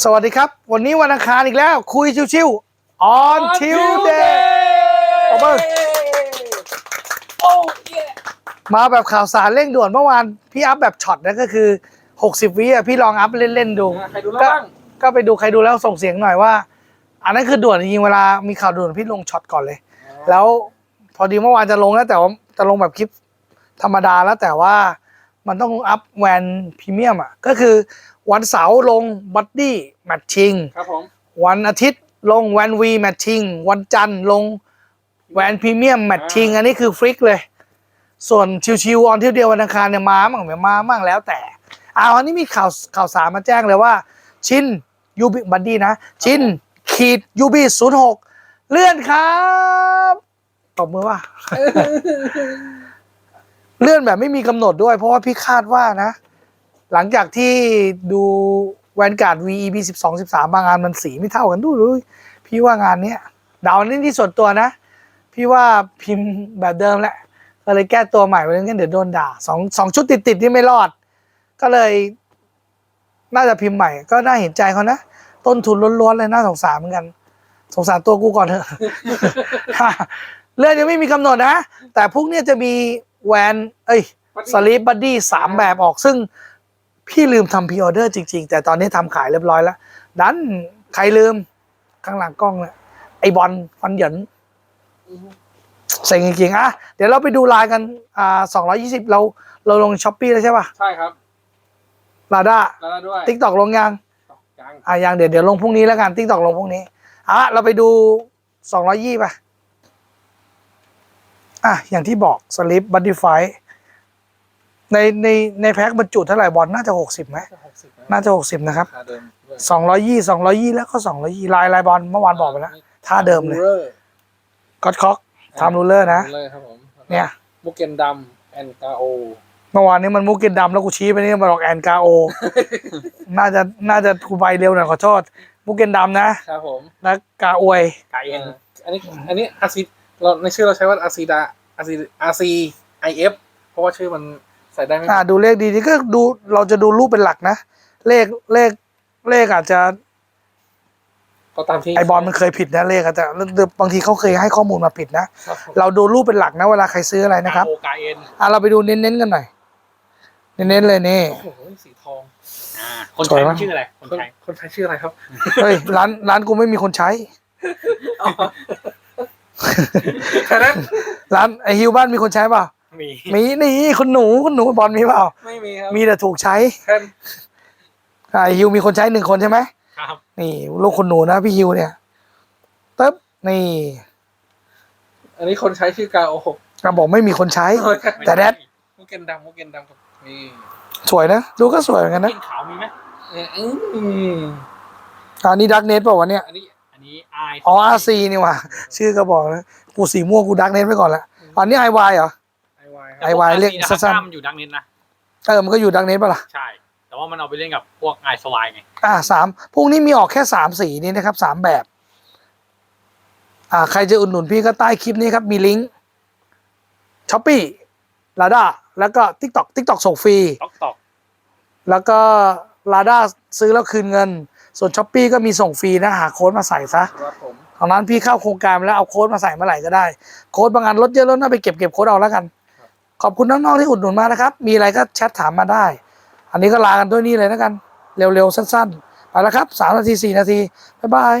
สวัสดีครับ วันนี้วันอังคารอีกแล้ว คุยชิวๆ on Tuesday ขอบคุณโอ้เย่มาแบบข่าวสารเร่งด่วนเมื่อวานพี่อัพแบบช็อตนะก็คือ 60 วิอะพี่ลองอัพเล่น ๆ ดู ใครดูแล้วบ้างก็ไปดูใครดูแล้วส่งเสียงหน่อยว่า อันนั้นคือด่วนจริงๆเวลามีข่าวด่วนพี่ลงช็อตก่อนเลย แล้วพอดีเมื่อวานจะลงแล้วแต่ว่าจะลงแบบคลิปธรรมดาแล้วแต่ว่า มันต้องอัพแวนพรีเมียมอะก็คือวันเสาร์ลงบัดดี้แมทชิงครับผมวันอาทิตย์ลงแวนวีแมทชิงวันจันทร์ลงแวนพรีเมียมแมทชิงอันนี้คือฟริกเลย ส่วนชิวๆออนเที่ยวเดียววันอังคารเนี่ยมามั่งไม่มามั่งแล้วแต่เอาอันนี้มีข่าวข่าวสารมาแจ้งเลยว่า ชินยูบิบัดดี้นะ ชินขีดยูบีศูนย์หกเลื่อนครับตบมือว่า เลื่อนแบบไม่มีกำหนดด้วย เพราะว่าพี่คาดว่านะ หลังจากที่ดูแวนการ์ด VEB สิบสองสิบสามบางงานมันสีไม่เท่ากันดูดูพี่ว่างานเนี้ยเดานี่ที่ส่วนตัวนะ พี่ว่าพิมพ์แบบเดิมแหละ ก็เลยแก้ตัวใหม่ไปเงั้นเดี๋ยวโดนด่าสองสองชุดติดติดนี่ไม่รอด ก็เลย น่าจะพิมพ์ใหม่ ก็น่าเห็นใจเขานะ ต้นทุนล้วนๆเลยน่าสงสารเหมือนกัน สงสารตัวกูก่อนเถอะเรื่องยังไม่มีกำหนดนะ แต่พรุ่งเนี้ยจะมี แวนเอ้ยสลีปบัดดี้สามแบบออกซึ่งพี่ลืมทำพ r ออเดอร์จริง ๆ แต่ตอนนี้ทำขายเรียบร้อยแล้ว ดันใครลืมข้างหลังกล้องเนี่ยไอบอลฟันเหยินเซ็งจริงๆอะเดี๋ยวเราไปดูลายกันอ่าสองร้อยี่สิบเราเราลงช้อปปี้แล้วใช่ป่ะ ใช่ครับลาด้าแล้วด้วยติ๊กตอกลงยังยังอะยังเดี๋ยวเดี๋ยวลงพรุ่งนี้แล้วกันติ๊กตอกลงพรุ่งนี้อะเราไปดูสองร้อยี่ป่ะ อะอย่างที่บอกสลิปบัตตี้ไฟในในในแพ็คบรรจุเท่าไหร่บอลน่าจะหกสิบไหมหกสิบน่าจะหกสิบนะครับค่าเดิมด้วยสองร้อยี่สองร้อยี่แล้วก็สองร้อยี่ลายลายบอลเมื่อวานบอกไปแล้วท่าเดิมเลยรูอร์ก็อดคอกทำรูเลอร์นะรูเลอร์ครับผมเนี่ยมุกเกนดำแอนกาโอเมื่อวานนี้มันมุกเกนดำแล้วกูชี้ไปนี่มาบอกแอนกาโอ น่าจะน่าจะกูไปเร็วหน่อยขอโทษมุกเกนดำนะครับผมแล้วกาอวยไกเอ็นอันนี้อันนี้อาซี เราในชื่อเราใช้ว่าอาซีดาอาซีอาซีไอเอฟเพราะว่าชื่อมันใส่ได้ไม่อ่าดูเลขดีนี่ก็ดูเราจะดูรูปเป็นหลักนะ เลขเลขเลขอาจจะก็ตามที่ไอบอลมันเคยผิดนะเลขอาจจะบางทีเขาเคยให้ข้อมูลมาผิดนะครับผมเราดูรูปเป็นหลักนะเวลาใครซื้ออะไรนะครับโอกาเอ็นอะเราไปดูเน้นๆกันหน่อย เน้นๆเลยนี่ โอ้โหสีทองอ่าคนสวยใช้ปะมันชื่ออะไร คนคนใช้คนใช้ชื่ออะไรครับ เฮ้ยร้านร้านกูไม่มีคนใช้ แค่นั้นร้านไอฮิวบ้านมีคนใช้เปล่ามีมีนี่คุณหนูคุณหนูบอลมีเปล่าไม่มีครับมีแต่ถูกใช้แค่อ่าไอฮิวมีคนใช้หนึ่งคนใช่ไหมครับนี่ลูกคุณหนูนะพี่ฮิวเนี่ยตึ๊บนี่ อันนี้คนใช้ชื่อกาโอหกกระบอกไม่มีคนใช้ แต่แดดมุกเกนดำมุกเกนดำครับนี่สวยนะดูก็สวยเหมือนกันนะกินขาวมีไหมเนี่ยอืมอันนี้ดักเนสเปล่าวะเนี่ยอันนี้อั นนี้ไออ๋ออาซีนี่ว่ะชื่อก็บอกนะกูสีม่วงกูดักเนสไปก่อนละอันนี้ไอวายเหรอไอวายคไอรับวายเรียกสั้นๆๆมันอยู่ดังนิดนะ เออมันก็อยู่ดักเนสป่ะล่ะใช่ แต่ว่ามันเอาไปเล่นกับพวกไอสวายไง อ่าสามพรุ่งนี้มีออกแค่สามสีนี้นะครับสามแบบ อ่า ใครจะอุดหนุนพี่ก็ใต้คลิปนี้ครับมีลิงก์ช้อปปี้ลาด้าแล้วก็ทิกตอกทิกตอกส่งฟรีตอกตอกแล้วก็ลาด้าซื้อแล้วคืนเงิน ส่วนช้อปปี้ก็มีส่งฟรีนะหาโค้ดมาใส่ซะครับผมตอนนั้นพี่เข้าโครงการไปแล้วเอาโค้ดมาใส่เมื่อไหร่ก็ได้ โค้ดบางอันลดเยอะลดน้อยไปเก็บเก็บโค้ดเอาแล้วกัน ขอบคุณน้องๆที่อุดหนุนมานะครับ มีอะไรก็แชทถามมาได้ อันนี้ก็ลากันด้วยนี่เลยแล้วกัน เร็วๆสั้นๆไปแล้วครับสามนาทีสี่นาทีบ๊ายบาย